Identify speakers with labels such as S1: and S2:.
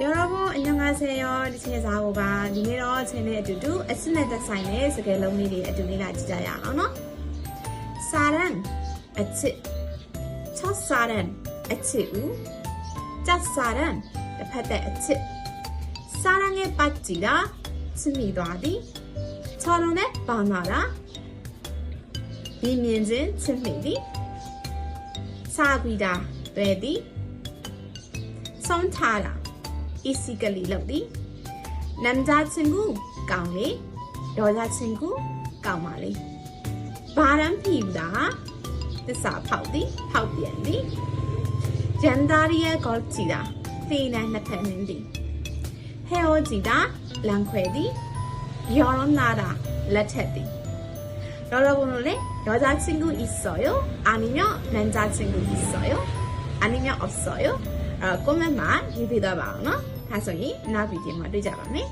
S1: 여러분 안녕하세요. 제사고가 니네로 쟤네 두두 에스네 데사인의 스게 롱리리 에두니라 지자야 하나? 사랑 에치 첫 사랑 에치 우 짝사랑 대파대 에치 사랑에 빠지라 스미도아디 철원에 바나라 미민진 스미디 사귀다 되디 손타라 easily လုပ်သည်နမ်ဂျာချင်းကူကောင်းလေဒေါ်ဂျာချင်းကူကောင်းပါလေဘာရန်ဖီတာသစ္စာဖောက်သည်ဖောက်ပြန်သည်ဂျန်ဒါရီရဲ့ကောချီတာဖေးနဲ့နှစ်ဖက်နှင်းသည်ဟဲဟောချီတာလန်ခွဲသည်ယောရနာတာလက်ထက်သည်여러분은레여자친구있어요아니면남자친구있어요아니면없어요 အဲ့တော့ comment မှာရေးပေးတော့ပါအောင်နော်ဒါဆိုရင်နောက်ဗီဒီယိုမှာတွေ့ကြပါမယ်